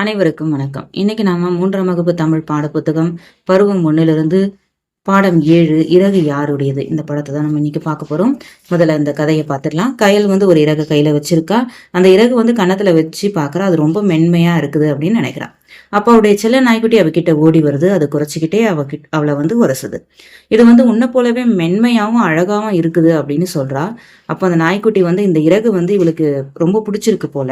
அனைவருக்கும் வணக்கம். இன்னைக்கு நாம மூன்றாம் வகுப்பு தமிழ் பாடப்புத்தகம் பருவம் ஒன்னிலிருந்து பாடம் ஏழு இறகு யாருடையது? இந்த படத்தை தான் நம்ம இன்னைக்கு பார்க்க போறோம். முதல்ல இந்த கதையை பார்த்துடலாம். கயல் வந்து ஒரு இறகு கையில வச்சிருக்கா. அந்த இறகு வந்து கன்னத்துல வச்சு பாக்குறா அது ரொம்ப மென்மையா இருக்குது அப்படின்னு நினைக்கிறான் அப்போ அவருடைய செல்ல நாய்க்குட்டி அவகிட்ட ஓடி வருது. அதை குறைச்சிக்கிட்டே அவ அவளை வந்து உரசுது. இது வந்து உன்னை போலவே மென்மையாகவும் அழகாவும் இருக்குது அப்படின்னு சொல்றா. அப்போ அந்த நாய்க்குட்டி வந்து இந்த இறகு வந்து இவளுக்கு ரொம்ப பிடிச்சிருக்கு போல.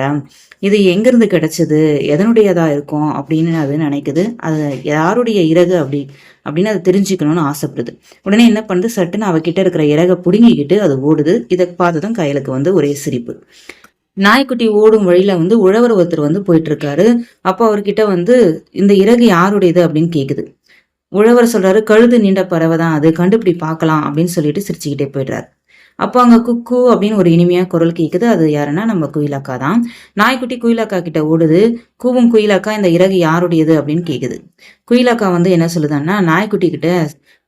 இது எங்கிருந்து கிடைச்சது? எதனுடையதா இருக்கும்? அப்படின்னு அது நினைக்குது. அது யாருடைய இறகு அப்படி அப்படின்னு அதை தெரிஞ்சுக்கணும்னு ஆசைப்படுது. உடனே என்ன பண்ணுது? சட்டுன்னு அவகிட்ட இருக்கிற இறகை பிடுங்கிக்கிட்டு அது ஓடுது. இதை பார்த்ததும் கையலுக்கு வந்து ஒரே சிரிப்பு. நாய்க்குட்டி ஓடும் வழியில வந்து உழவர் ஒருத்தர் வந்து போயிட்டு இருக்காரு அப்போ அவர்கிட்ட வந்து இந்த இறகு யாருடையது? அப்படின்னு கேக்குது. உழவர் சொல்றாரு கழுது நீண்ட பறவை தான் அது கண்டுபிடி பார்க்கலாம் அப்படின்னு சொல்லிட்டு சிரிச்சுக்கிட்டே போயிடுறாரு. அப்போ அங்க குக்கு அப்படின்னு ஒரு இனிமையா குரல் கேக்குது. அது யாருன்னா நம்ம குயிலக்கா தான். நாய்க்குட்டி குயிலக்கா கிட்ட ஓடுது. கூவும் குயிலக்கா இந்த இறகு யாருடையது? அப்படின்னு கேக்குது. குயிலக்கா வந்து என்ன சொல்லுதுன்னா நாய்க்குட்டி கிட்ட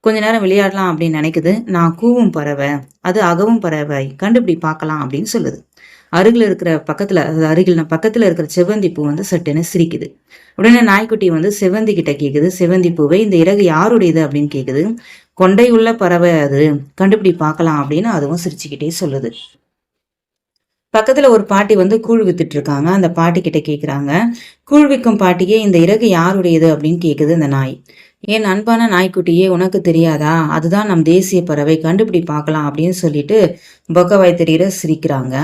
கொஞ்ச நேரம் விளையாடலாம் அப்படின்னு நினைக்குது. நான் கூவும் பறவை அது அகவும் பறவை கண்டுபிடி பார்க்கலாம் அப்படின்னு சொல்லுது. அருகில் இருக்கிற பக்கத்தில் அதாவது அருகில் பக்கத்தில் இருக்கிற செவ்வந்தி பூ வந்து சட்டுன்னு சிரிக்குது. உடனே நாய்க்குட்டி வந்து செவ்வந்தி கிட்ட கேட்குது செவ்வந்தி பூவை இந்த இறகு யாருடையது அப்படின்னு கேட்குது கொண்டை உள்ள பறவை அது கண்டுபிடி பார்க்கலாம் அப்படின்னு அதுவும் சிரிச்சுக்கிட்டே சொல்லுது. பக்கத்துல ஒரு பாட்டி வந்து கூழ் வித்துட்டு இருக்காங்க. அந்த பாட்டி கிட்ட கேக்குறாங்க கூழ் விற்கும் பாட்டியே இந்த இறகு யாருடையது? அப்படின்னு கேக்குது இந்த நாய். ஏன் அன்பான நாய்க்குட்டியே உனக்கு தெரியாதா? அதுதான் நம் தேசிய பறவை கண்டுபிடி பார்க்கலாம் அப்படின்னு சொல்லிட்டு பொக்கவாய் தெரியற சிரிக்கிறாங்க.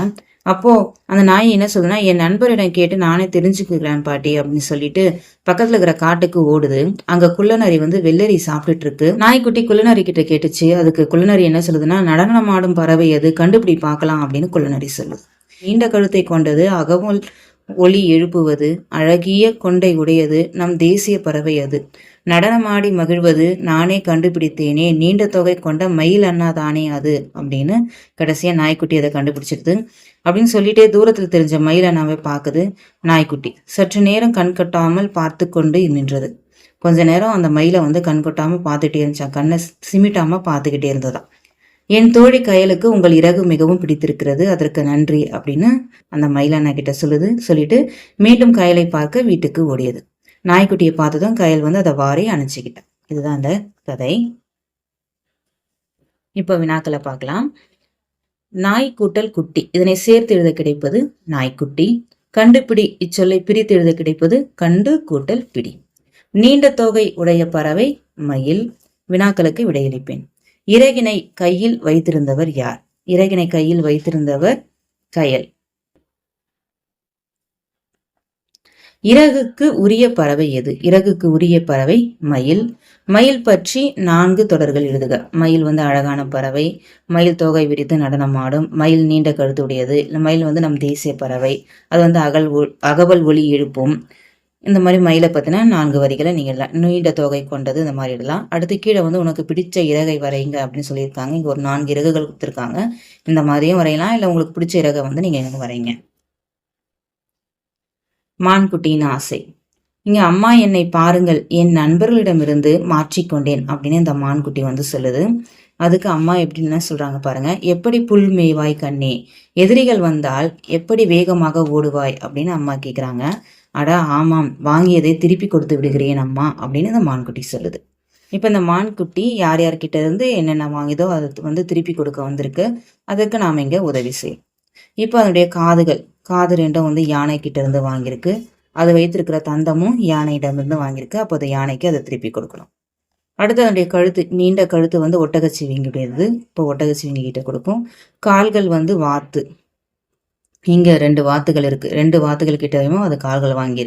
அப்போ அந்த நாய் என்ன சொல்லுதுன்னா என் நண்பரிடம் கேட்டு நானே தெரிஞ்சுக்கிறேன் பாட்டி அப்படின்னு சொல்லிட்டு பக்கத்துல இருக்கிற காட்டுக்கு ஓடுது. அங்க குள்ளநரி வந்து வெள்ளரி சாப்பிட்டுட்டு இருக்கு. நாய்க்குட்டி குள்ளநரி கிட்ட கேட்டுச்சு. அதுக்கு குள்ளநரி என்ன சொல்லுதுன்னா நடனமாடும் பறவை எது? கண்டுபிடி பார்க்கலாம் அப்படின்னு குள்ளநரி சொல்லுது. நீண்ட கழுத்தை கொண்டது அகமுல் ஒளி எழுப்புவது அழகிய கொண்டை உடையது நம் தேசிய பறவை அது. நடனமாடி மகிழ்வது நானே கண்டுபிடித்தேனே நீண்ட தொகை கொண்ட மயில் அண்ணா தானே அது அப்படின்னு கடைசியாக நாய்க்குட்டி அதை கண்டுபிடிச்சிருது. அப்படின்னு சொல்லிட்டே தூரத்தில் தெரிஞ்ச மயில் அண்ணாவை பார்க்குது நாய்க்குட்டி. சற்று நேரம் கண் கட்டாமல் பார்த்து கொண்டு நின்றது. கொஞ்ச நேரம் அந்த மயிலை வந்து கண் கொட்டாமல் பார்த்துட்டே இருந்துச்சான் கண்ணை சிமிட்டாமல் பார்த்துக்கிட்டே இருந்ததான் என் தோழி கயலுக்கு உங்கள் இறகு மிகவும் பிடித்திருக்கிறது. அதற்கு நன்றி அப்படின்னு அந்த மயிலானா கிட்ட சொல்லுது. சொல்லிட்டு மீண்டும் கயலை பார்க்க வீட்டுக்கு ஓடியது. நாய்க்குட்டியை பார்த்ததும் கயல் வந்து அதை வாரி அணைச்சிக்கிட்டான் இதுதான் அந்த கதை. இப்போ வினாக்களை பார்க்கலாம். நாய் கூட்டல் குட்டி. இதனை சேர்த்து எழுத கிடைப்பது நாய்க்குட்டி. கண்டுபிடி இச்சொல்லை பிரித்து எழுத கிடைப்பது கண்டு கூட்டல் பிடி. நீண்ட தொகை உடைய பறவை மயில். வினாக்களுக்கு விடையளிப்பேன். இறகினை கையில் வைத்திருந்தவர் யார்? இறகினை கையில் வைத்திருந்தவர் கயல். இறகுக்கு உரிய பறவை எது? இறகுக்கு உரிய பறவை மயில். மயில் பற்றி நான்கு தொடர்கள் எழுதுக. மயில் வந்து அழகான பறவை. மயில் தொகை விரித்து நடனமாடும் மயில் நீண்ட கழுத்துடையது மயில் வந்து நம் தேசிய பறவை. அது வந்து அகல் அகவல் ஒளி எழுப்பும். இந்த மாதிரி மயிலை பற்றின நான்கு வரிகளை நீங்கள் நீண்ட தொகை கொண்டது இந்த மாதிரி இடலாம். அடுத்து கீழே வந்து உனக்கு பிடிச்ச இறகை வரைங்க அப்படின்னு சொல்லியிருக்காங்க. இங்கே ஒரு நான்கு இறகுகள் கொடுத்துருக்காங்க. இந்த மாதிரியும் வரையலாம். இல்லை உங்களுக்கு பிடிச்ச இறகை வந்து நீங்கள் வரைங்க. மான்குட்டியின் ஆசை. இங்க அம்மா என்னை பாருங்கள் என் நண்பர்களிடமிருந்து மாற்றிக்கொண்டேன் அப்படின்னு இந்த மான்குட்டி வந்து சொல்லுது. அதுக்கு அம்மா எப்படின்னு சொல்றாங்க பாருங்க எப்படி புல் மேய்வாய் கண்ணே எதிரிகள் வந்தால் எப்படி வேகமாக ஓடுவாய்? அப்படின்னு அம்மா கேட்குறாங்க அடா ஆமாம் வாங்கியதை திருப்பி கொடுத்து விடுகிறேன் அம்மா அப்படின்னு இந்த மான்குட்டி சொல்லுது. இப்போ இந்த மான்குட்டி யார் யார்கிட்ட இருந்து என்னென்ன வாங்கியதோ அது வந்து திருப்பி கொடுக்க வந்திருக்கு. அதுக்கு நாம் இங்கே உதவி செய்யும் இப்போ அதனுடைய காதுகள் காது ரெண்டும் வந்து யானை கிட்ட இருந்து வாங்கியிருக்கு. அது வைத்திருக்கிற தந்தமும் யானையிடமிருந்து வாங்கியிருக்கு. அப்போ அது யானைக்கு அதை திருப்பி கொடுக்கணும். அடுத்து அதனுடைய கழுத்து நீண்ட கழுத்து வந்து ஒட்டகச்சிவிங்கிட்டது இப்போ ஒட்டகச்சிவிங்கி கிட்ட கொடுக்கும் கால்கள் வந்து வாத்து. இங்கே ரெண்டு வாத்துகள் இருக்குது ரெண்டு வாத்துகள் கிட்டயும் அது கால்கள் வாங்கியிருக்கு.